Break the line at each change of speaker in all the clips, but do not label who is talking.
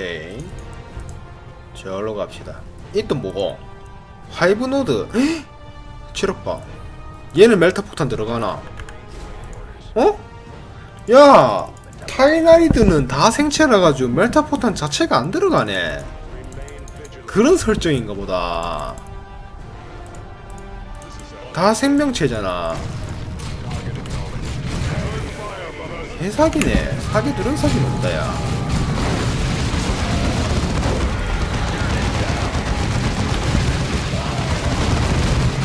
오케이. 저로 갑시다. 이 또 뭐고? 하이브 노드. 7억바 얘는 멜타 폭탄 들어가나? 어? 야! 타이나리드는 다 생체라 가지고 멜타 폭탄 자체가 안 들어가네. 그런 설정인가 보다. 다 생명체잖아. 개사기네. 사기 들은 사기 없다 야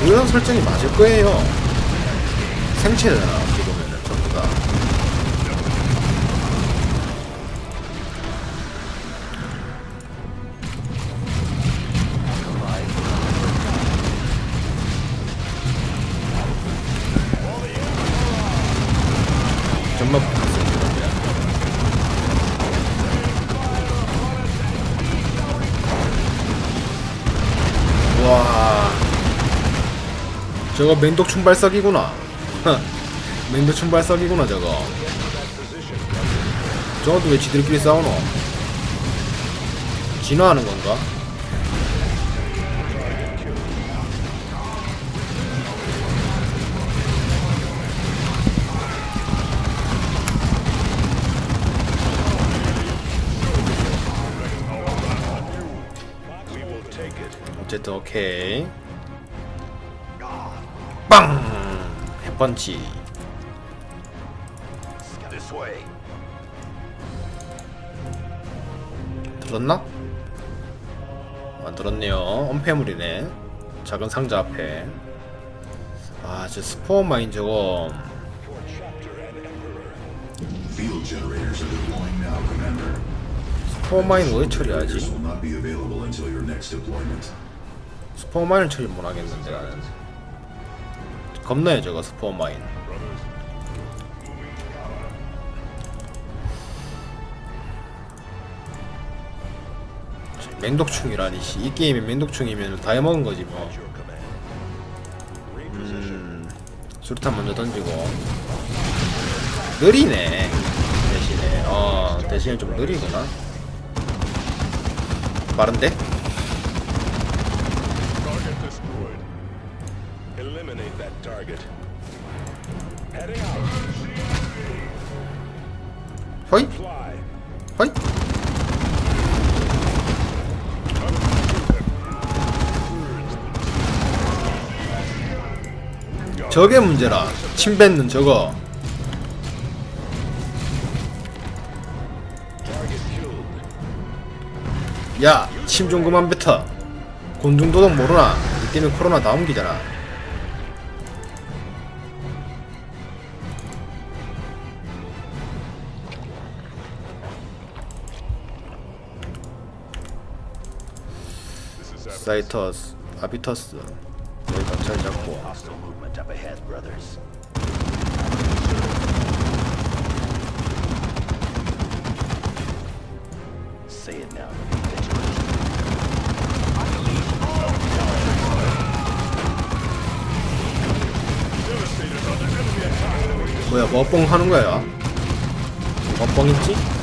그런 설정이 맞을 거예요. 생체잖 저거 맹독 충 발사기구나. 맹독 충 발사기구나 저거. 저것도 왜 지들끼리 싸우노? 진화하는 건가? 어쨌든 오케이 빵 햇번치. 들었나? 안 들었네요 엄폐물이네 작은 상자 앞에 아 저 스포어 마인 저거. 스포어 마인 왜 처리하지? 스포어 마인을 처리 못하겠는데 나는 겁나요 저거 스포어 마인. 맹독충이라니 씨. 이 게임이 맹독충이면 다 해먹은 거지 뭐. 음, 수류탄 먼저 던지고. 느리네 대신에. 어 대신에 좀 느리구나. 빠른데? 허이? 허이? 저게 문제라 침 뱉는 저거
killed.
야침 좀 그만 뱉어 곤충도덕 모르나 이 때문에 코로나 다 옮기잖아 사이터스 아비터스 여기 각잘 잡고. 뭐야 뭐뻥 하는 거야 뭐뻥 있지?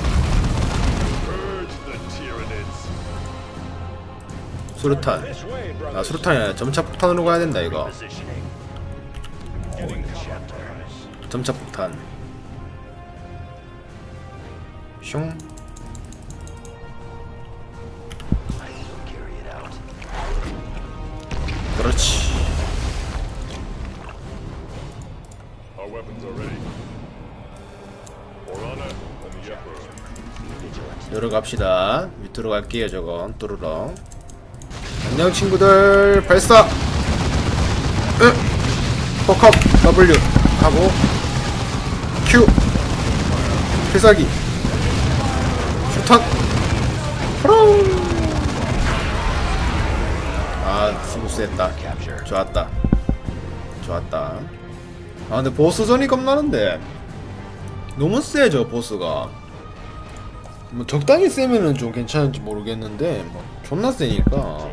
수류탄 아. 수류탄이 점차 폭탄으로 가야 된다 이거. 점차 폭탄 슝. 그렇지
Our weapons are ready. For honor and the Emperor.
열어 갑시다 밑으로 갈게요 저건 뚜루렁 안녕 친구들. 발사. 으. 포컵 W. 하고 Q. 필살기. 슈탄 프롱 아 스무스했다. 좋았다. 좋았다. 아 근데 보스전이 겁나는데. 너무 세저 보스가. 뭐 적당히 세면은 좀 괜찮을지 모르겠는데 뭐 존나 세니까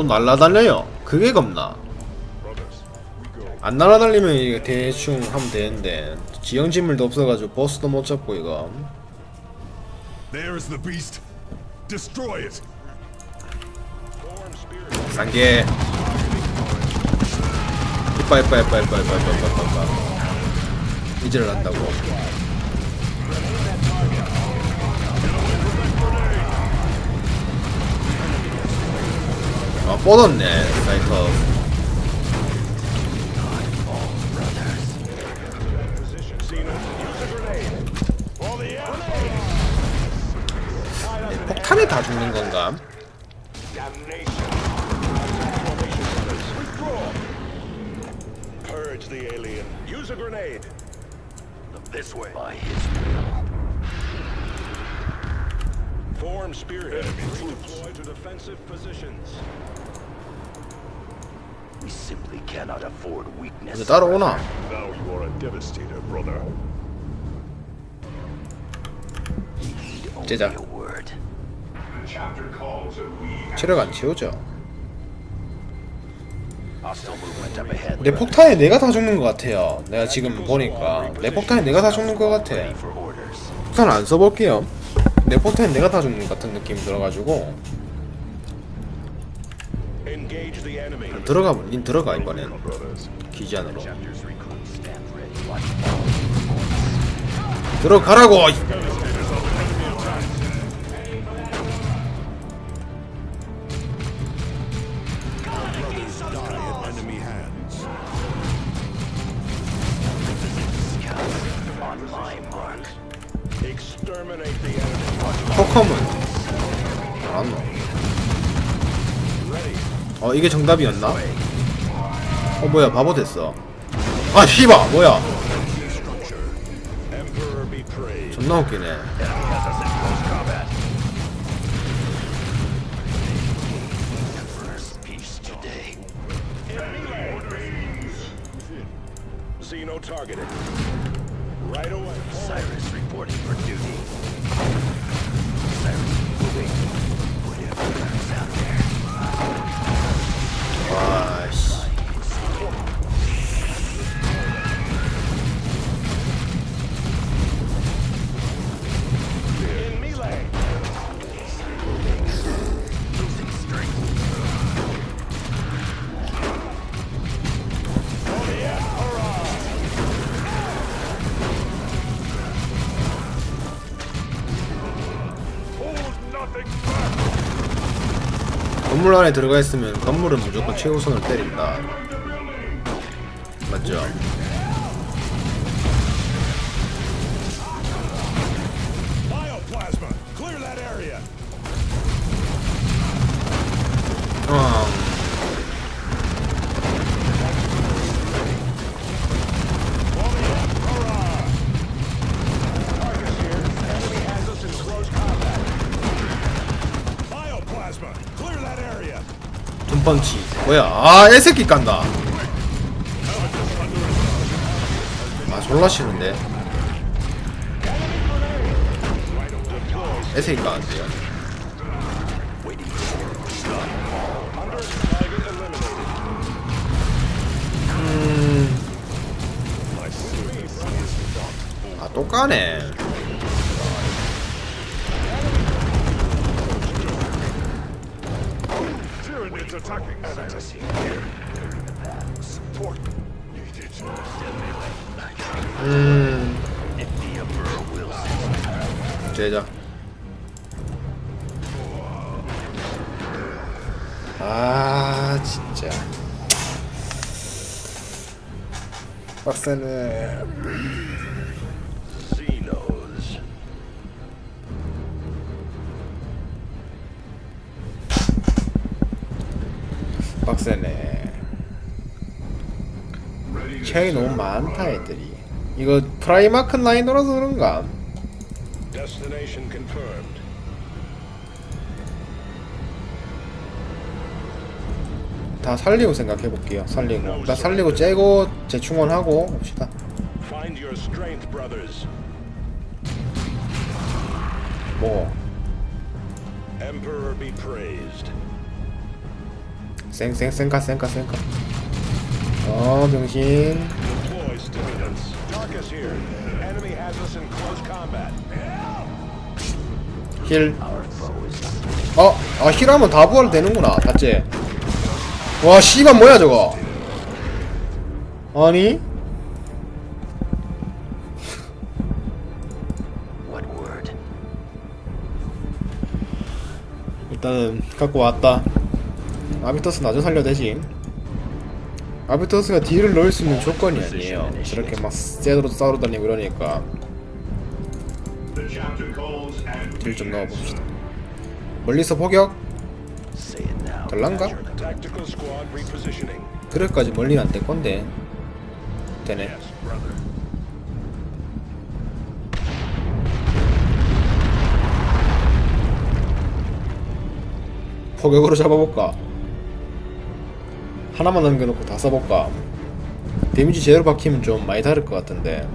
또 날라다녀요. 그게 겁나. 안 날아다니면 이거 대충 하면 되는데 지형지물도 없어가지고 버스도 못 잡고 이거. 쌍게 이빠 이빠 이빠 이빠 이빠 이빠 이빠 이빠 이질을 한다고 뻗었네 사이터 제자. 체력 안 채우죠. 내 폭탄에 내가 다 죽는 것 같아요 내가 지금 보니까 내 폭탄에 내가 다 죽는 것 같아. 폭탄 안 써볼게요 내 폭탄에 내가 다 죽는 것 같은 느낌이 들어가지고. 들어가 닌 들어가 이번엔. 기지 안으로. 들어가라고 이게 정답이었나? 어 뭐야 바보 됐어 아 씨바 뭐야. 존나 웃기네 안에 들어가 있으면 건물은 무조건 최우선을 때린다. 맞죠? 어
For the Emperor. Marcus here. Enemy has us in close combat. Bioplasma. Clear that area.
둠 펀치 뭐야 아 애새끼 깐다 아 졸라 싫은데 애새끼 까는데요
Under target eliminated. My sleep is not.
아또 까네 제자 아 진짜. 빡세네. 빡세네. 체이 너무 많다 애들이. 이거 프라이마크 라인이라서 그런가
Destination confirmed.
다 살리고 생각해볼게요 살리고 나 살리고 째고 재충원하고 봅시다
Find your strength, brothers.
뭐
Emperor be praised.
쌩쌩 쌩까 쌩까 쌩까 어 병신
Deploy stimulants. Tarkus here. Enemy has us in close combat.
힐 어? 아 힐하면 다 부활 되는구나 봤지? 와 씨발 뭐야 저거 아니? 일단은 갖고 왔다 아비터스 나중에 살려야 되지 아비터스가 딜을 넣을 수 있는 조건이 아니에요 저렇게 막 셋으로 싸우러 다니고 이러니까 딜 좀 넣어봅시다 멀리서 포격? 될란가? 그래까지 멀리는 안 될 건데 되네. 포격으로 잡아볼까? 하나만 남겨놓고 다 써볼까? 데미지 제대로 박히면 좀 많이 다를 것 같은데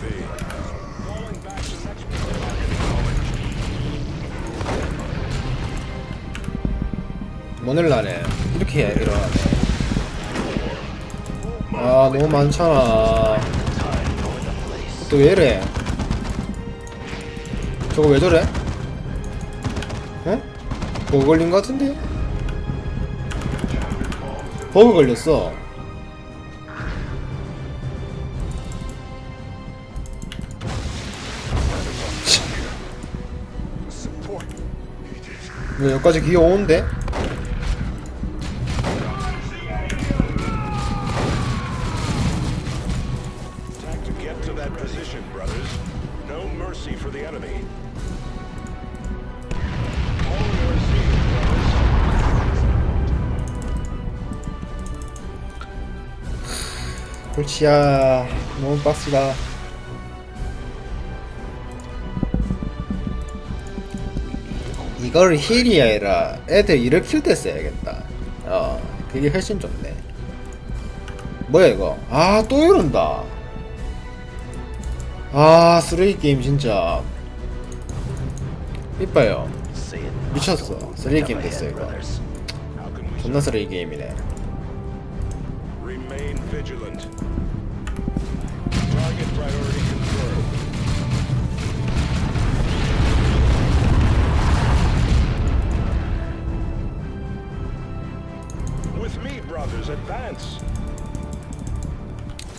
vain.
Falling back to next
모넬라네 이렇게 해, 일어나네 아 너무 많잖아 또 왜 이래 저거 왜 저래? 어? 버그 걸린 것 같은데요? 버그 걸렸어 왜 여기까지 기어오는데? 골치야 너무 빡시다. 이걸 힐이 아니라 애들 일으킬 때 써야겠다. 어 그게 훨씬 좋네. 뭐야 이거? 아 또 이런다. 아 쓰레기 게임 진짜.
now.
미쳤어. 쓰레기 게임 됐어 이거. 존나 쓰레기 게임이네
vigilant? Target priority confirmed. With me, brothers, advance.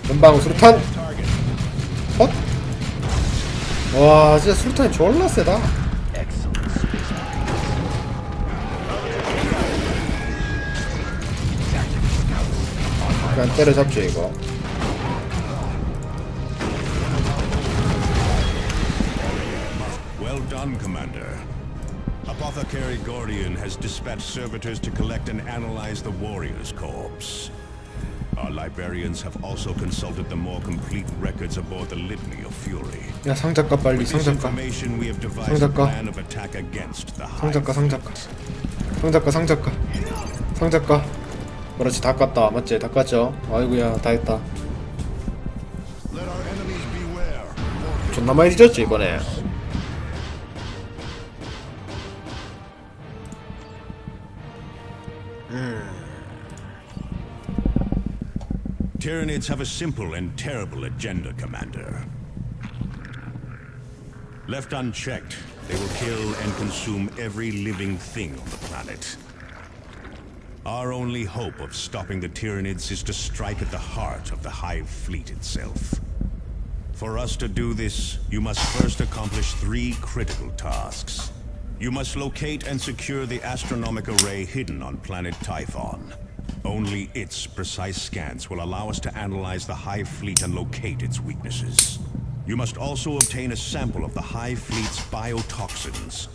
금방 수류탄. 헛? 와 진짜 수류탄이 졸라 세다 때려잡죠 이거
Well done, Commander. Apothecary Gordian has dispatched servitors to collect and analyze the warrior's corpse. Our librarians have also consulted the more complete records aboard the Litany of Fury.
야 상작가 빨리
With this
상작가
information, we have devised a
상작가.
plan of attack against the Hive.
상작가 상작가 상작가 상작가 상작가 그렇지 다 깠다 맞지 다 깠죠 아이고야 다 했다. 존나 많이 뒤졌지 이번에
Tyranids have a simple and terrible agenda, Commander. Left unchecked, they will kill and consume every living thing on the planet. Our only hope of stopping the Tyranids is to strike at the heart of the Hive fleet itself. For us to do this, you must first accomplish three critical tasks. You must locate and secure the astronomic array hidden on planet Typhon. Only its precise scans will allow us to analyze the Hive fleet and locate its weaknesses. You must also obtain a sample of the Hive fleet's biotoxins.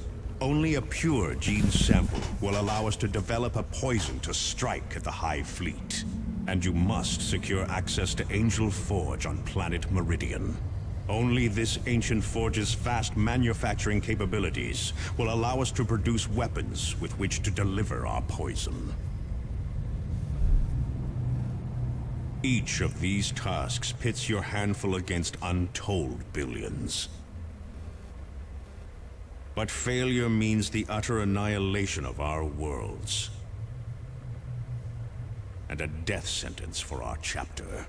Only a pure gene sample will allow us to develop a poison to strike at the High fleet. And you must secure access to Angel Forge on planet Meridian. Only this ancient forge's vast manufacturing capabilities will allow us to produce weapons with which to deliver our poison. Each of these tasks pits your handful against untold billions. But failure means the utter annihilation of our worlds. And a death sentence for our chapter.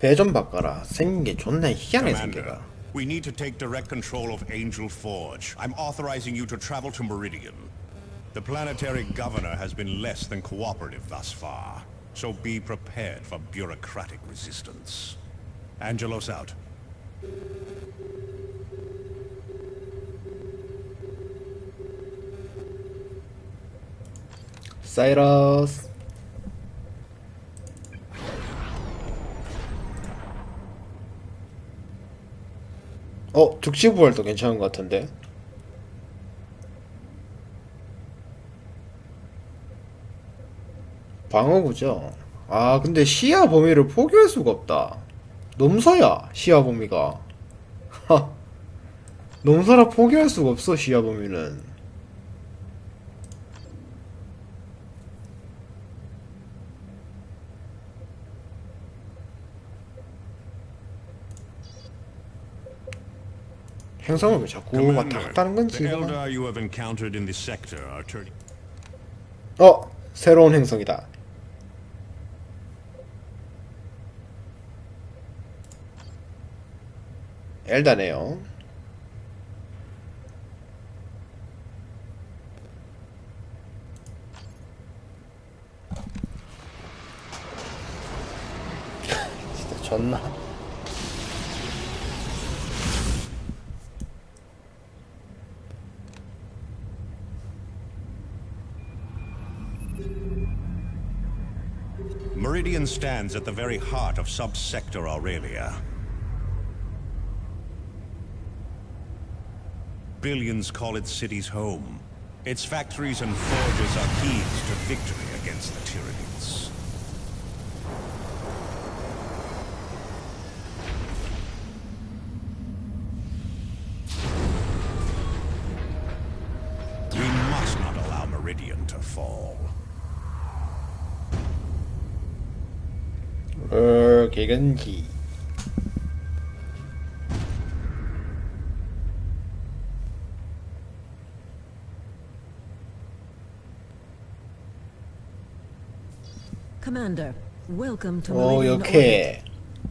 배 좀 바꿔라. 생긴 게 존나 희한해
Commander,
생겨가.
we need to take direct control of Angel Forge. I'm authorizing you to travel to Meridian. The planetary governor has been less than cooperative thus far, so be prepared for bureaucratic resistance. Angelos out.
사이러스. 어, 죽지부활도 괜찮은 것 같은데. 방어구죠. 아, 근데 시야 범위를 포기할 수가 없다. 넘서야 시야 범위가. 하. 넘서라 포기할 수가 없어 시야 범위는. 행성을 왜 자꾸 왔다 갔다 하는 건지. 어 새로운 행성이다 엘다네요 진짜 존나
Meridian stands at the very heart of subsector Aurelia. Billions call its cities home. Its factories and forges are keys to victory against the Tyranids. We must not allow Meridian to fall.
어개
Commander, welcome to
my
Meridian
okay.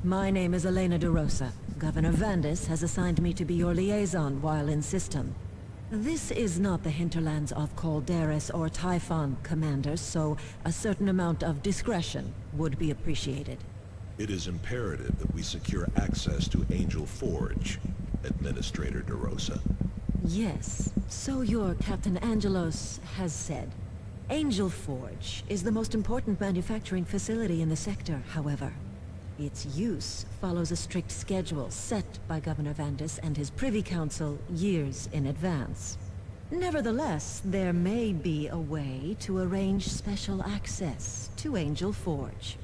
My name is Elena DeRosa. Governor Vandis has assigned me to be your liaison while in system. This is not the hinterlands of Calderis or Typhon, Commander, so a certain amount of discretion would be appreciated.
It is imperative that we secure access to Angel Forge, Administrator DeRosa.
Yes, so your Captain Angelos has said. Angel Forge is the most important manufacturing facility in the sector, however. Its use follows a strict schedule set by Governor Vandis and his Privy Council years in advance. Nevertheless, there may be a way to arrange special access to Angel Forge.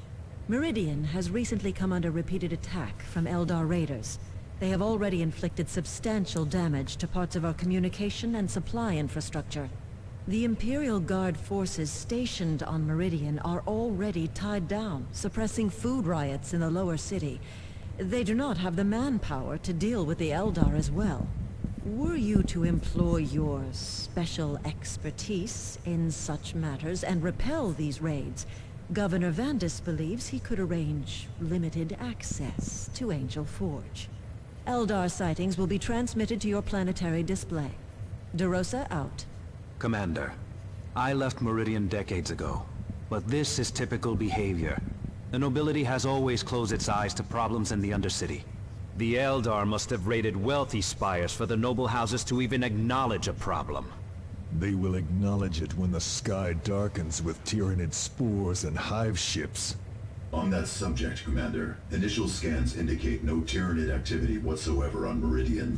Meridian has recently come under repeated attack from Eldar raiders. They have already inflicted substantial damage to parts of our communication and supply infrastructure. The Imperial Guard forces stationed on Meridian are already tied down, suppressing food riots in the lower city. They do not have the manpower to deal with the Eldar as well. Were you to employ your special expertise in such matters and repel these raids, Governor Vandis believes he could arrange limited access to Angel Forge. Eldar sightings will be transmitted to your planetary display. DeRosa out.
Commander, I left Meridian decades ago, but this is typical behavior. The nobility has always closed its eyes to problems in the Undercity. The Eldar must have raided wealthy spires for the noble houses to even acknowledge a problem.
They will acknowledge it when the sky darkens with Tyranid spores and hive ships.
On that subject, Commander, initial scans indicate no Tyranid activity whatsoever on Meridian.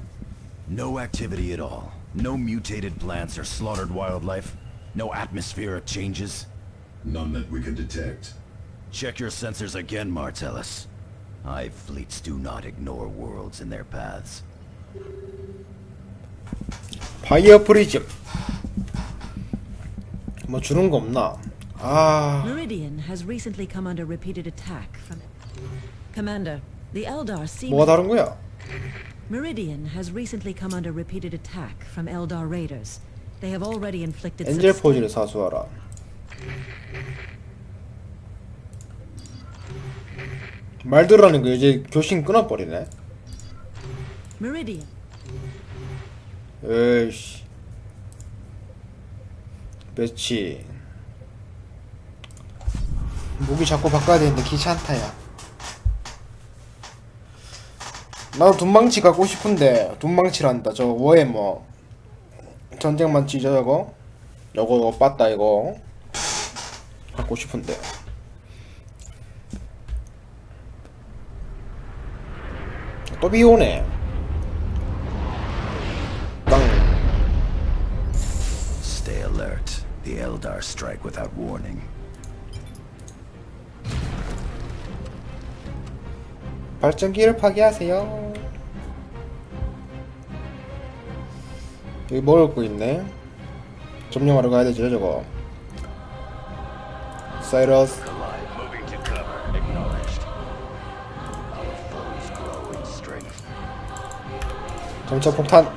No activity at all. No mutated plants or slaughtered wildlife. No atmospheric changes.
None that we can detect.
Check your sensors again, Martellus. Hive fleets do not ignore worlds in their paths.
바이어 프리즘 뭐 주는 거 없나? 아
Meridian has recently come under repeated attack from... Commander, the Eldar seem...
뭐가 다른 거야?
Meridian has recently come under repeated attack from Eldar raiders. They have already inflicted...
엔젤 포즈를 사수하라. 말들어라는 거 이제 교신 끊어버리네.
Meridian.
에이씨. 매치. 무기 자꾸 바꿔야 되는데 귀찮다 야. 나도 돈망치 갖고 싶은데 돈망치란다. 저 워에 뭐 전쟁만 찢어 저거. 요거 요거 빠따 이거 갖고 싶은데. 또 비 오네. 땅.
Stay alert. The Eldar strike without warning.
발전기를 파괴하세요. 여기 먹을 거 있네. 점령하러 가야 되죠, 저거. 사이러스. 점차 폭탄.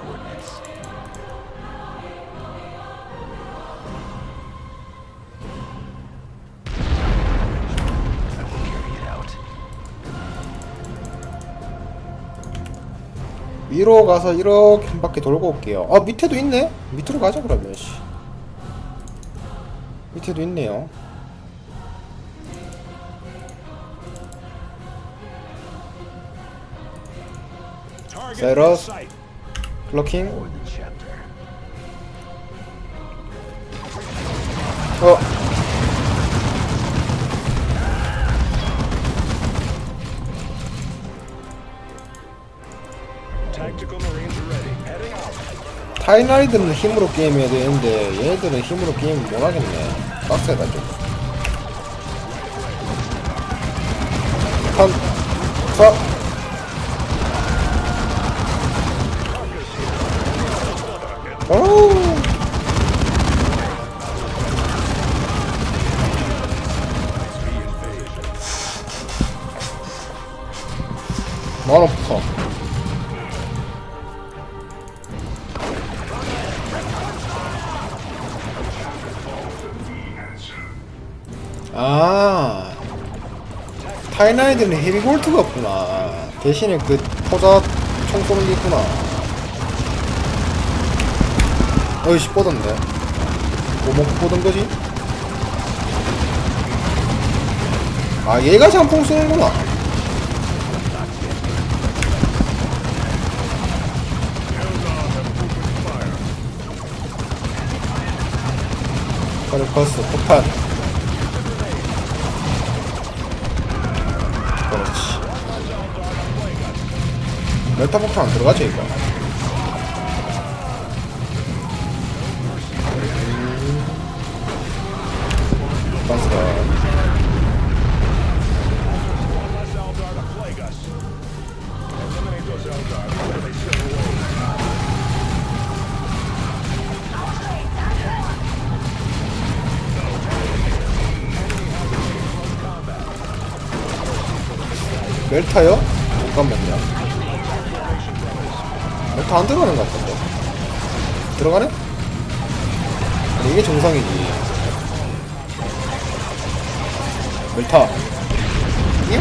위로 가서 이렇게 한 바퀴 돌고 올게요. 아 밑에도 있네. 밑으로 가자 그러면. 씨. 밑에도 있네요.
The chapter.
어. 타이나이드는 힘으로 게임해야 되는데 얘네들은 힘으로 게임 못 하겠네. 빡세다 좀. 턴. 서. 오. 만 타이나이드는 헤비볼트가 없구나. 대신에 그 포자 총 쏘는 게 있구나. 어이씨 뻗었네. 뭐 먹고 뻗은 거지? 아 얘가 장풍 쏘는구나. 카르커스 폭탄 폭탄 안 들어가지 이거.
to
멜타 안 들어가는 것 같은데 들어가네? 아니 이게 정상이지 잉.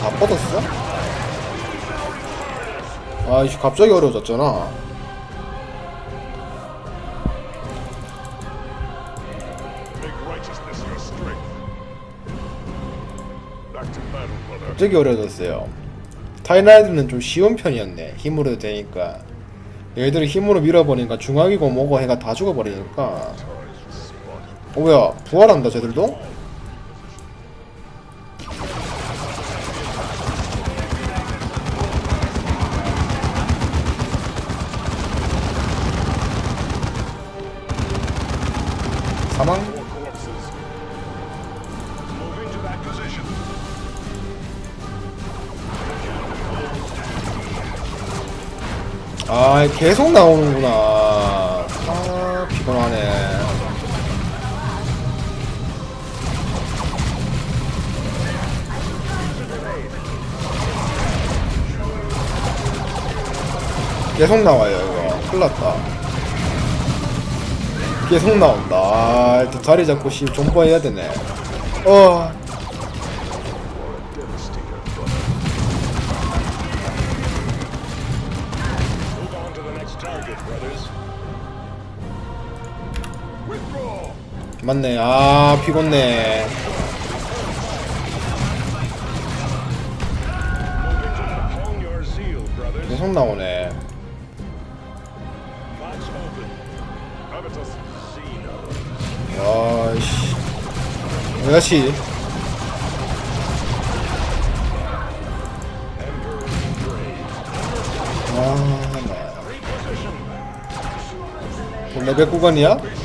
다 뻗었어? 아이씨 갑자기 어려워졌잖아 갑자기 어려졌어요. 타이라이드는 좀 쉬운 편이었네. 힘으로 되니까. 얘들이 힘으로 밀어버리니까 중앙이고 뭐고 해가 다 죽어버리니까. 어, 오야 부활한다 쟤들도? 사망? 아 계속 나오는구나. 아 피곤하네. 계속 나와요 이거. 큰일났다. 계속 나온다. 아 자리 잡고 씨 존버해야 되네. 어 맞네 아 피곤네. 계속 나오네. 아이씨
Emperor praised.
아나 레벨 구간이야?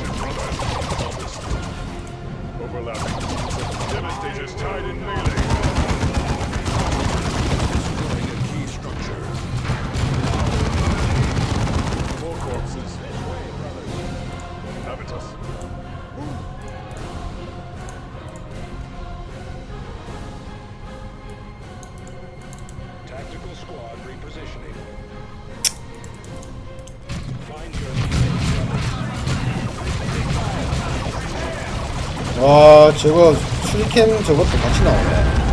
슈리켄 저것도 같이 나오네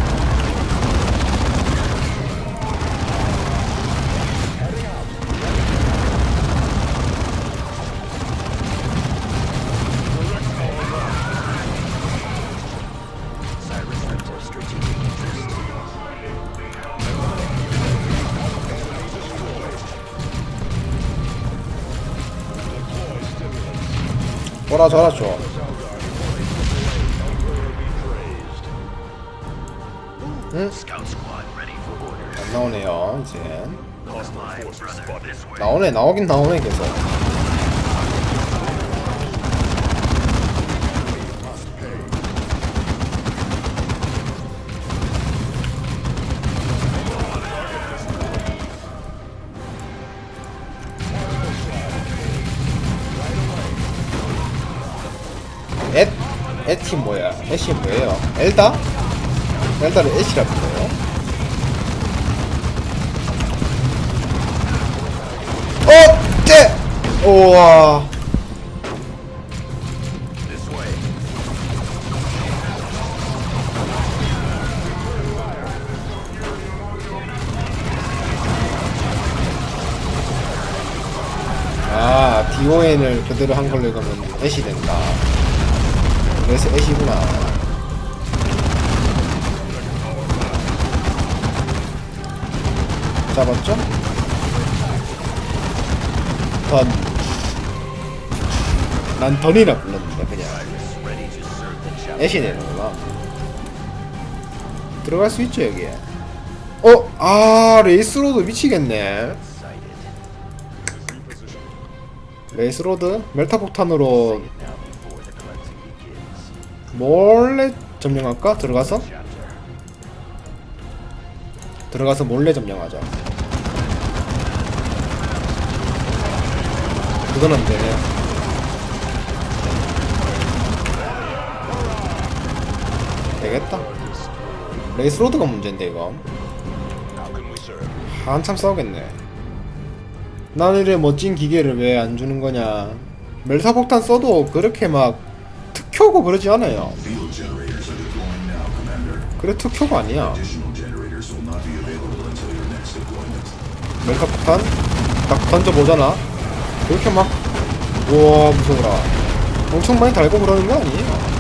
뭐라 저라 줘 안 나오네요 이제. 나오네 나오긴 나오네 계속 엣? 엣이 뭐야? 엣이 뭐예요? 엘다? 엘다를 엣이라 불러요? 어! 째!
This way.
아 DON을 그대로 한 걸로 가면 애시 된다 그래서 애시구나 잡았죠? 던. 난 던이라 불렀는데 그냥. 애시 되는구나 들어갈 수 있죠 여기에 어? 아 레이스로드 미치겠네 레이스로드 멜타폭탄으로. 몰래 점령할까? 들어가서? 들어가서 몰래 점령하자 그건 안 되네 되겠다 레이스로드가 문제인데 이거? 한참 싸우겠네 나는 이래 멋진 기계를 왜 안 주는 거냐 멜타폭탄 써도 그렇게 막 특효고 그러지 않아요. 그래 특효가 아니야. 멜카폭탄 딱 던져보잖아 그렇게 막 우와 무서워라. 엄청 많이 달고 그러는 거 아니에요